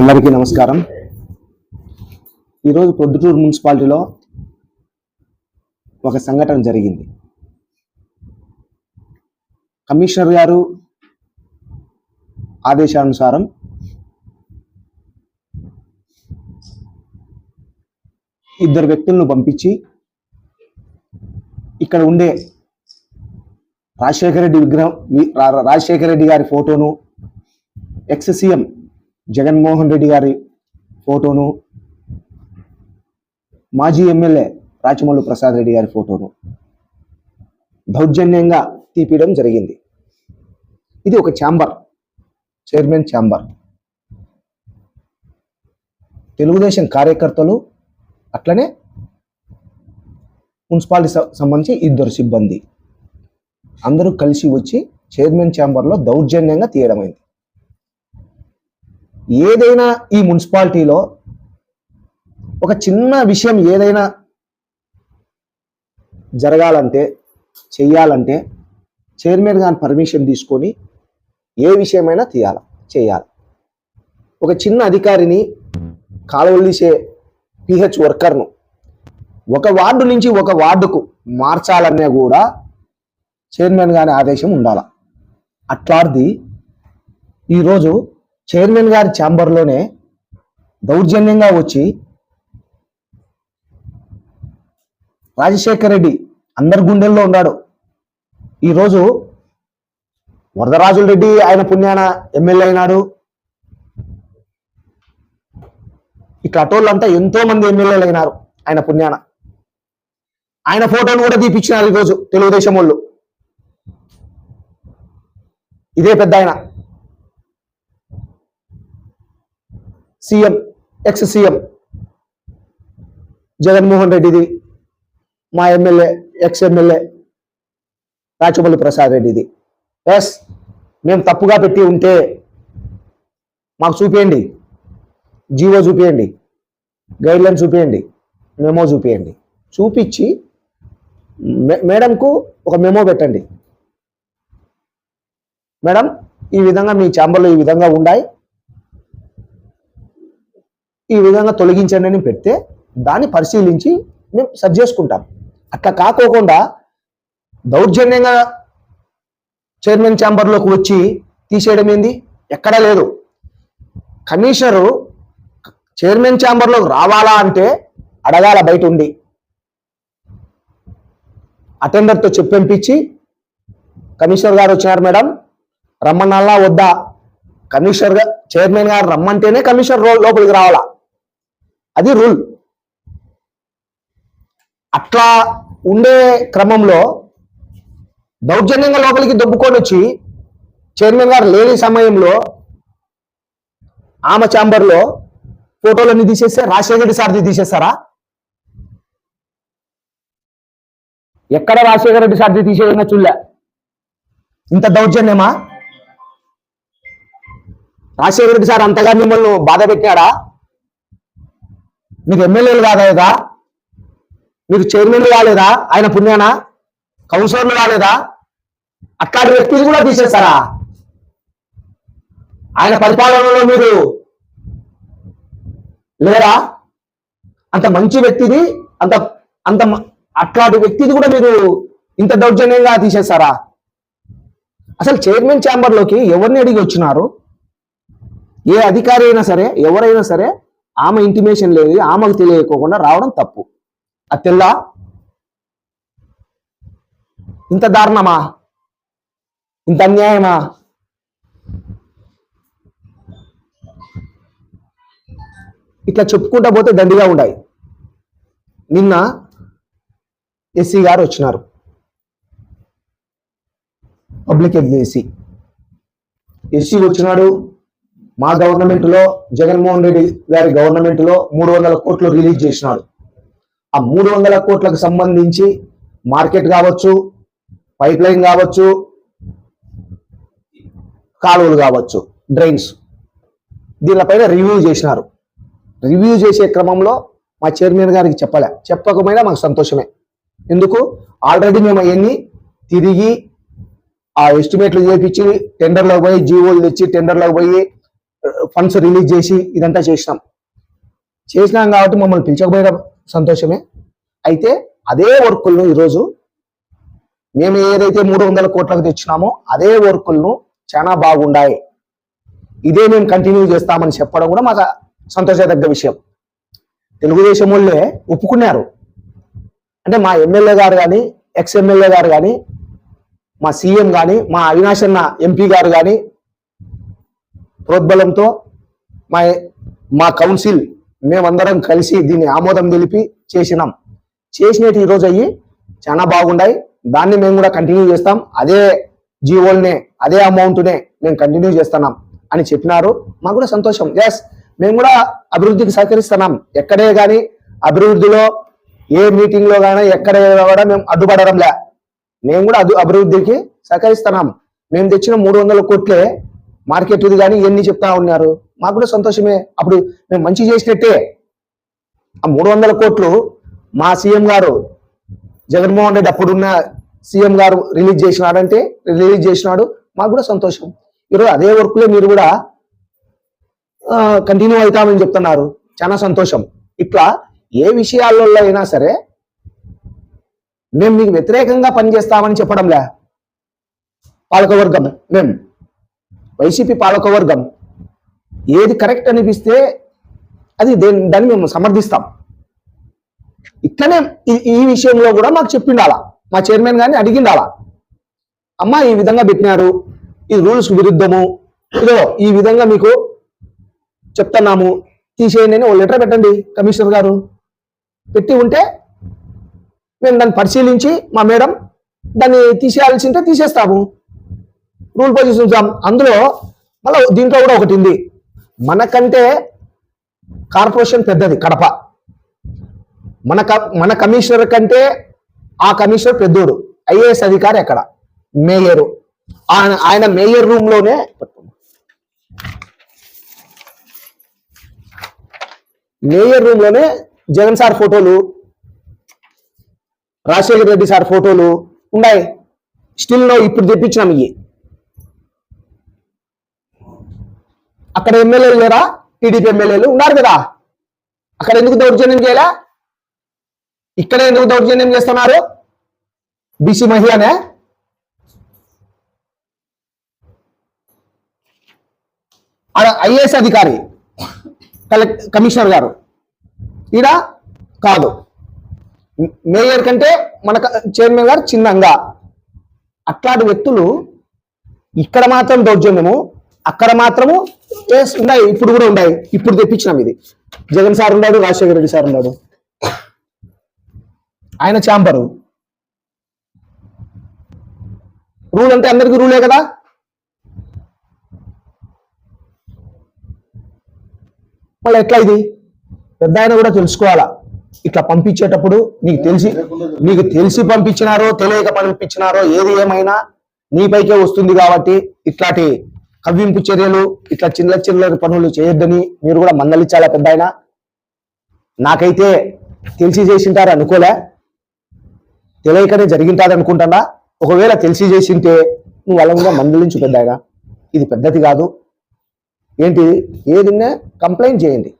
అందరికీ నమస్కారం. ఈరోజు ప్రొద్దుటూరు మున్సిపాలిటీలో ఒక సంఘటన జరిగింది. కమిషనర్ గారు ఆదేశానుసారం ఇద్దరు వ్యక్తులను పంపించి ఇక్కడ ఉండే రాజశేఖర రెడ్డి విగ్రహం రాజశేఖర రెడ్డి గారి ఫోటోను ఎక్స్ సీఎం జగన్మోహన్ రెడ్డి గారి ఫోటోను మాజీ ఎమ్మెల్యే రాచమల్లు ప్రసాద్ రెడ్డి గారి ఫోటోను దౌర్జన్యంగా తీపియడం జరిగింది. ఇది ఒక ఛాంబర్ చైర్మన్ ఛాంబర్. తెలుగుదేశం కార్యకర్తలు అట్లనే మున్సిపాలిటీ సంబంధించి ఇద్దరు సిబ్బంది. అందరూ కలిసి వచ్చి చైర్మన్ ఛాంబర్లో దౌర్జన్యంగా తీయడమైంది. ఏదైనా ఈ మున్సిపాలిటీలో ఒక చిన్న విషయం ఏదైనా జరగాలంటే చెయ్యాలంటే చైర్మన్ గారి పర్మిషన్ తీసుకొని ఏ విషయమైనా తీయాలి చేయాలి. ఒక చిన్న అధికారిని కాలవలిసే పిహెచ్ వర్కర్ను ఒక వార్డు నుంచి ఒక వార్డుకు మార్చాలనే కూడా చైర్మన్ గారి ఆదేశం ఉండాలి. అట్లాంటిది ఈరోజు చైర్మన్ గారి ఛాంబర్లోనే దౌర్జన్యంగా వచ్చి రాజశేఖర్ రెడ్డి అందరి గుండెల్లో ఉన్నాడు. ఈరోజు వరదరాజుల రెడ్డి ఆయన పుణ్యాన ఎమ్మెల్యే అయినాడు. ఇట్లా అటోళ్ళంతా ఎంతో మంది ఎమ్మెల్యేలు అయినారు ఆయన పుణ్యాన. ఆయన ఫోటోను కూడా తీపిచ్చినారు ఈరోజు తెలుగుదేశం వాళ్ళు. ఇదే పెద్ద ఆయన. సీఎం ఎక్స్ సీఎం జగన్మోహన్ రెడ్డిది మా MLA ex MLA Rachamalli Prasad రెడ్డిది ఎస్ మేము తప్పుగా పెట్టి ఉంటే మాకు చూపించండి జీవో చూపించండి గైడ్లైన్ చూపించండి మెమో చూపించండి చూపించి మేడంకు ఒక మెమో పెట్టండి. మేడం ఈ విధంగా మీ ఛాంబర్లో ఈ విధంగా ఉన్నాయి ఈ విధంగా తొలగించండి అని పెడితే దాన్ని పరిశీలించి మేము సరి చేసుకుంటాం. అట్లా కాకోకుండా దౌర్జన్యంగా చైర్మన్ ఛాంబర్లోకి వచ్చి తీసేయడం ఏంది? ఎక్కడా లేదు. కమిషనరు చైర్మన్ ఛాంబర్లోకి రావాలా అంటే అడగాల బయట ఉండి. అటెండర్తో చెప్పంపించి కమిషనర్ గారు వచ్చినారు మేడం. రమ్మన్నాలా వద్దా? కమిషనర్ చైర్మన్ గారు రమ్మంటేనే కమిషనర్ లోపలికి రావాలా? అది రూల్. అట్లా ఉండే క్రమంలో దౌర్జన్యంగా లోపలికి దొబ్బుకొని వచ్చి చైర్మన్ గారు లేని సమయంలో ఆమె ఛాంబర్లో ఫోటోలన్నీ తీసేస్తే రాజశేఖర రెడ్డి సార్ది తీసేస్తారా? ఎక్కడ రాజశేఖర రెడ్డి సార్ది తీసేయగా చూడలే. ఇంత దౌర్జన్యమా? రాజశేఖర రెడ్డి సార్ అంతగా మిమ్మల్ని బాధ పెట్టాడా మీకు ఎమ్మెల్యేలు కాదా మీరు చైర్మన్లు కాలేదా? ఆయన పుణ్యానా? కౌన్సిలర్లు కాలేదా? అట్లాంటి వ్యక్తిని కూడా తీసేస్తారా? ఆయన పరిపాలనలో మీరు లేరా? అంత మంచి వ్యక్తిది అంత అంత అట్లాంటి వ్యక్తిది కూడా మీరు ఇంత దౌర్జన్యంగా తీసేస్తారా? అసలు చైర్మన్ ఛాంబర్లోకి ఎవరిని అడిగి వచ్చినారు? ఏ అధికారి అయినా సరే ఎవరైనా సరే ఆమె ఇంటిమేషన్ లేదు ఆమెకు తెలియకోకుండా రావడం తప్పు. అది తెల్లా? ఇంత దారుణమా? ఇంత అన్యాయమా? ఇట్లా చెప్పుకుంటా పోతే దండిగా ఉన్నాయి నిన్న ఎస్సీ గారు వచ్చినారు. Public SC. ఎస్సీ వచ్చినాడు మా గవర్నమెంట్లో జగన్మోహన్ రెడ్డి గారి గవర్నమెంట్లో మూడు వందల కోట్లు రిలీజ్ చేసినాడు. ఆ మూడు వందల కోట్లకు సంబంధించి మార్కెట్ కావచ్చు పైప్ లైన్ కావచ్చు కాలువలు కావచ్చు డ్రైన్స్ దీనిపైన రివ్యూ చేసినారు. రివ్యూ చేసే క్రమంలో మా చైర్మన్ గారికి చెప్పలే. చెప్పకపోయినా మాకు సంతోషమే. ఎందుకు? ఆల్రెడీ మేము అవన్నీ తిరిగి ఆ ఎస్టిమేట్లు చేపించి టెండర్లోకి పోయి జీవోలు తెచ్చి టెండర్లోకి పోయి ఫండ్స్ రిలీజ్ చేసి ఇదంతా చేసినాం. చేసినాం కాబట్టి మమ్మల్ని పిలిచకపోయిన సంతోషమే. అయితే అదే వర్కులను ఈరోజు మేము ఏదైతే మూడు వందల కోట్లకు తెచ్చినామో అదే వర్కులను చాలా బాగుండాయి. ఇదే మేము కంటిన్యూ చేస్తామని చెప్పడం కూడా మాకు సంతోషదగ్గ విషయం. తెలుగుదేశం వాళ్ళే ఒప్పుకున్నారు. అంటే మా ఎమ్మెల్యే గారు కానీ ఎక్స్ ఎమ్మెల్యే గారు కానీ మా సీఎం కానీ మా అవినాష్ అన్న ఎంపీ గారు కానీ ప్రోద్బలంతో మా మా కౌన్సిల్ మేమందరం కలిసి దీన్ని ఆమోదం తెలిపి చేసినాం. చేసినట్టు ఈరోజు అయ్యి చాలా బాగున్నాయి దాన్ని మేము కూడా కంటిన్యూ చేస్తాం. అదే జీవోల్నే అదే అమౌంట్నే మేము కంటిన్యూ చేస్తున్నాం అని చెప్పినారు. మాకు కూడా సంతోషం. ఎస్ మేము కూడా అభివృద్ధికి సహకరిస్తున్నాం. ఎక్కడే కానీ అభివృద్ధిలో ఏ మీటింగ్లో కానీ ఎక్కడ కూడా మేము అడ్డుపడడంలే మేము కూడా అభివృద్ధికి సహకరిస్తున్నాం. మేము తెచ్చిన మూడు వందల కోట్లే మార్కెట్ ఇది కానీ ఇవన్నీ చెప్తా ఉన్నారు. మాకు కూడా సంతోషమే. అప్పుడు మేము మంచి చేసినట్టే. ఆ మూడు వందల కోట్లు మా సీఎం గారు జగన్మోహన్ రెడ్డి అప్పుడున్న సీఎం గారు రిలీజ్ చేసినాడంటే రిలీజ్ చేసినాడు మాకు కూడా సంతోషం. ఈరోజు అదే వర్క్లో మీరు కూడా కంటిన్యూ అవుతామని చెప్తున్నారు. చాలా సంతోషం. ఇట్లా ఏ విషయాలలో అయినా సరే మేము మీకు వ్యతిరేకంగా పనిచేస్తామని చెప్పడంలే. పాలకవర్గం మేము. వైసీపీ పాలకవర్గం. ఏది కరెక్ట్ అనిపిస్తే అది దేని దాన్ని మేము సమర్థిస్తాం. ఇట్లనే ఈ- ఈ విషయంలో కూడా మాకు చెప్పిండాలా. మా చైర్మన్ గారిని అడిగిండాలా. అమ్మ ఈ విధంగా పెట్టినారు. ఇది రూల్స్ విరుద్ధము. ఇదో ఈ విధంగా మీకు చెప్తున్నాము. తీసేయండి అని ఓ లెటర్ పెట్టండి కమిషనర్ గారు. పెట్టి ఉంటే మేము దాన్ని పరిశీలించి మా మేడం దాన్ని తీసేయాల్సి ఉంటే తీసేస్తాము. రూల్ పొజిషన్ చూద్దాం. అందులో మళ్ళీ దీంట్లో కూడా ఒకటి ఉంది. మనకంటే కార్పొరేషన్ పెద్దది కడప. మన క- మన కమిషనర్ కంటే ఆ కమిషనర్ పెద్దోడు. ఐఏఎస్ అధికారి అక్కడ మేయరు. ఆయన ఆయన మేయర్ రూమ్లోనే మేయర్ రూమ్లోనే జగన్ సార్ ఫోటోలు రాజశేఖర రెడ్డి సార్ ఫోటోలు ఉన్నాయి. స్టిల్ ఇప్పుడు తెప్పించినాం ఇవి అక్కడ ఎమ్మెల్యేలు లేరా? టీడీపీ ఎమ్మెల్యేలు ఉన్నారు కదా. అక్కడ ఎందుకు దౌర్జన్యం చేయలే? ఇక్కడ ఎందుకు దౌర్జన్యం చేస్తున్నారు? బీసీ మహిళనే? ఐఏఎస్ అధికారి కలెక్ట్ కమిషనర్ గారు. ఈడ? కాదు. మేయర్ కంటే మన చైర్మన్ గారు చిన్నంగా. అట్లాంటి వ్యక్తులు ఇక్కడ మాత్రం దౌర్జన్యము అక్కడ మాత్రము ఎస్ ఉన్నాయి. ఇప్పుడు కూడా ఉన్నాయి. ఇప్పుడు తెప్పించినాం ఇది. జగన్ సార్ ఉన్నాడు రాజశేఖర రెడ్డి సార్ ఉన్నాడు. ఆయన చాంబరు రూల్ అంటే అందరికీ రూలే కదా? మళ్ళీ ఎట్లా ఇది? పెద్ద ఆయన కూడా తెలుసుకోవాలా? ఇట్లా పంపించేటప్పుడు నీకు తెలిసి నీకు తెలిసి పంపించినారో తెలియక పంపించినారో ఏది ఏమైనా నీపైకే వస్తుంది కాబట్టి ఇట్లాంటి కవ్వింపు చర్యలు ఇట్లా చిన్న చిల్లర పనులు చేయొద్దని మీరు కూడా మందలిచ్చాలా పెద్ద ఆయన. నాకైతే తెలిసి చేసింటారు అనుకోలే. తెలియకనే జరిగింటారు అనుకుంటానా? ఒకవేళ తెలిసి చేసింటే నువ్వు వాళ్ళని కూడా మందలించు పెద్ద ఆయన. ఇది పెద్దది కాదు. ఏంటి? ఏదిన్నా కంప్లైంట్ చేయండి.